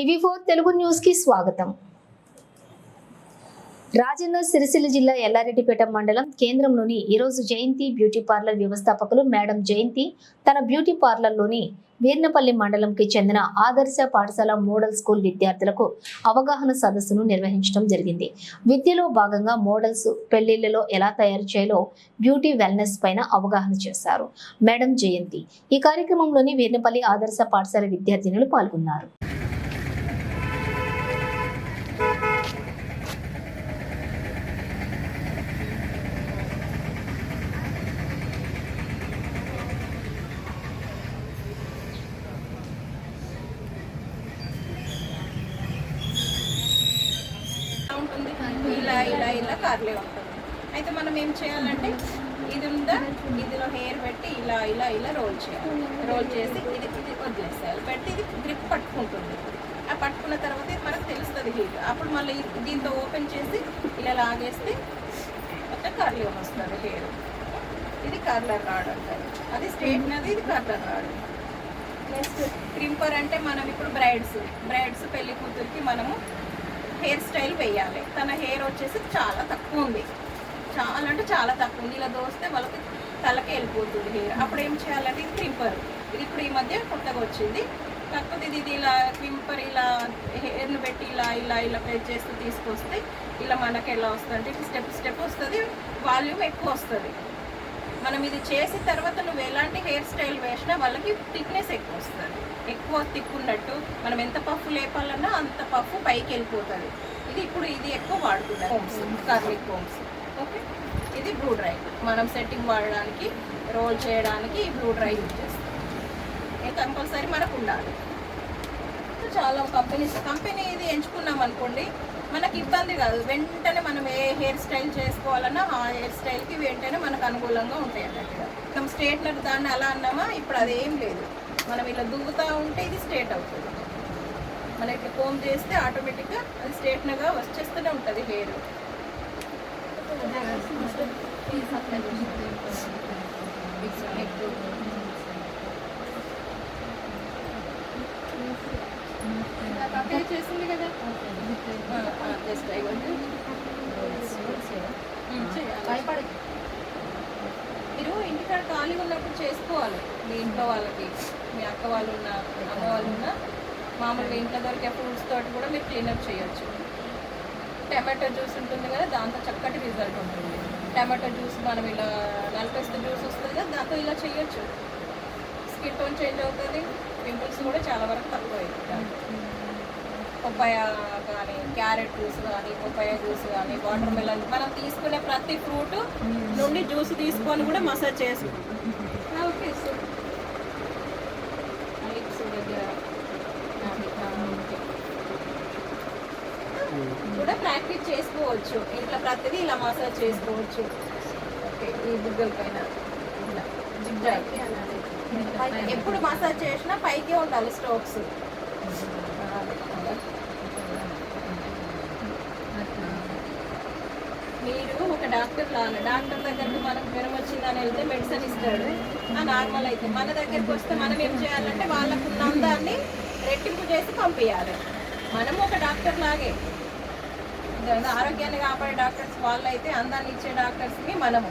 TV four Telugu న్యూస్కి స్వాగతం. రాజన్న సిరిసిల్ల జిల్లా ఎల్లారెడ్డిపేట మండలం కేంద్రంలోని ఈరోజు జయంతి బ్యూటీ పార్లర్ వ్యవస్థాపకులు మేడం జయంతి తన బ్యూటీ పార్లర్లోని వీర్నపల్లి మండలంకి చెందిన ఆదర్శ పాఠశాల మోడల్ స్కూల్ విద్యార్థులకు అవగాహన సదస్సును నిర్వహించడం జరిగింది. విద్యలో భాగంగా మోడల్స్ పెళ్ళిళ్ళలో ఎలా తయారు చేయాలో బ్యూటీ వెల్నెస్ పైన అవగాహన చేశారు మేడం జయంతి. ఈ కార్యక్రమంలోని వీర్నపల్లి ఆదర్శ పాఠశాల విద్యార్థినులు పాల్గొన్నారు ఇలా ఉంటుంది ఇలా ఇలా కార్లే ఉంటుంది అయితే మనం ఏం చేయాలంటే ఇది ఉందా ఇదిలో హెయిర్ పెట్టి ఇలా ఇలా ఇలా రోల్ చేయాలి. రోల్ చేసి ఇది ఇది వదిలేసేయాలి. పెట్టి ఇది గ్రిప్ పట్టుకుంటుంది. ఆ పట్టుకున్న తర్వాత ఇది మనకు తెలుస్తుంది హీట్ అప్పుడు మళ్ళీ దీంతో ఓపెన్ చేసి ఇలా లాగేస్తే మొత్తం కర్లీ వస్తుంది హెయిర్ ఇది కర్లర్ రాడ్ అంటారు అది స్ట్రేట్నది ఇది కర్లర్ రాడ్ నెక్స్ట్ క్రింపర్ అంటే మనం ఇప్పుడు బ్రైడ్స్ బ్రైడ్స్ పెళ్ళి కూతురికి మనము హెయిర్ స్టైల్ వేయాలి. తన హెయిర్ వచ్చేసి చాలా తక్కువ ఉంది. చాలా అంటే చాలా తక్కువ ఉంది. ఇలా దోస్తే వాళ్ళకి తలకి వెళ్ళిపోతుంది హెయిర్. అప్పుడు ఏం చేయాలంటే ఇది క్రింపర్. ఇది ఇప్పుడు ఈ మధ్య కొత్తగా వచ్చింది. కాకపోతే ఇది ఇలా క్రింపర్ ఇలా హెయిర్ని పెట్టి ఇలా ఇలా ఇలా ప్రెస్ చేస్తూ తీసుకొస్తే ఇలా మనకి ఎలా వస్తుంది అంటే స్టెప్ స్టెప్ వస్తుంది. వాల్యూమ్ ఎక్కువ వస్తుంది. మనం ఇది చేసిన తర్వాత నువ్వు ఎలాంటి హెయిర్ స్టైల్ వేసినా వాళ్ళకి థిక్నెస్ ఎక్కువ వస్తుంది. ఎక్కువ థిక్ ఉన్నట్టు మనం ఎంత పఫ్ లేపాలన్నా అంత పఫ్ పైకి వెళ్ళిపోతుంది. ఇది ఇప్పుడు ఇది ఎక్కువ వాడుతున్నారు హోమ్స్ కార్లిక్ హోమ్స్ ఓకే? ఇది బ్లూ డ్రై మనం సెట్టింగ్ వాడడానికి రోల్ చేయడానికి ఈ బ్లూ డ్రై యూజ్ చేస్తాం. ఇది కంపల్సరీ మనకు ఉండాలి. చాలా కంపెనీస్ కంపెనీ ఇది ఎంచుకున్నాం అనుకోండి మనకి ఇబ్బంది కాదు. వెంటనే మనం ఏ హెయిర్ స్టైల్ చేసుకోవాలన్నా ఆ హెయిర్ స్టైల్కి వెంటనే మనకు అనుకూలంగా ఉంటాయి అన్నట్టుగా. మనం స్ట్రేట్నర్ దాన్ని అలా అన్నామా? ఇప్పుడు అదేం లేదు. మనం ఇలా దువ్వుతూ ఉంటే ఇది స్ట్రేట్ అవుతుంది. మనం ఇట్లా కోమ్ చేస్తే ఆటోమేటిక్గా అది స్ట్రేట్నర్గా వచ్చేస్తూనే ఉంటుంది హెయిర్. చేసింది కదా. జస్ట్ అయిపోయింది చేయాలి మీరు ఇంటికాడ ఖాళీ ఉన్నప్పుడు చేసుకోవాలి. మీ ఇంట్లో వాళ్ళకి మీ అక్క వాళ్ళు ఉన్న అమ్మ వాళ్ళు ఉన్న మామూలుగా ఇంట్లో దొరికే ఫ్రూట్స్ తోటి కూడా మీరు క్లీనప్ చేయొచ్చు. టమాటో జ్యూస్ ఉంటుంది కదా దాంతో చక్కటి రిజల్ట్ ఉంటుంది. టమాటో జ్యూస్ మనం ఇలా నలిపేస్తే జ్యూస్ వస్తుంది కదా దాంతో ఇలా చేయొచ్చు. స్కిన్ టోన్ చేంజ్ అవుతుంది పింపుల్స్ కూడా చాలా వరకు తక్కువ అవుతుంది పప్పాయ కానీ క్యారెట్ జ్యూస్ కానీ పప్పాయ జ్యూస్ కానీ వాటర్ మెలన్ మనం తీసుకునే ప్రతి ఫ్రూట్ నుండి జ్యూస్ తీసుకొని కూడా మసాజ్ చేసుకుంటాం. ఓకే సో లిప్స్ దగ్గర. కూడా ప్రాక్టీస్ చేసుకోవచ్చు. ఇట్లా ప్రతిదీ ఇలా మసాజ్ చేసుకోవచ్చు. ఓకే ఈ బుగ్గల పైన. ఎప్పుడు మసాజ్ చేసినా పైకే ఉండాలి స్ట్రోక్స్ మీరు ఒక డాక్టర్ లాగా డాక్టర్ దగ్గరికి మనకు జ్వరం వచ్చిందని వెళ్తే మెడిసిన్ ఇస్తాడు. ఆ నార్మల్ అయితే. మన దగ్గరికి వస్తే మనం ఏం చేయాలంటే వాళ్ళకు ఉన్న అందాన్ని రెట్టింపు చేసి పంపించాలి మనం ఒక డాక్టర్ లాగే. ఆరోగ్యాన్ని కాపాడే డాక్టర్స్ వాళ్ళు అయితే అందాన్ని ఇచ్చే డాక్టర్స్ని మనము.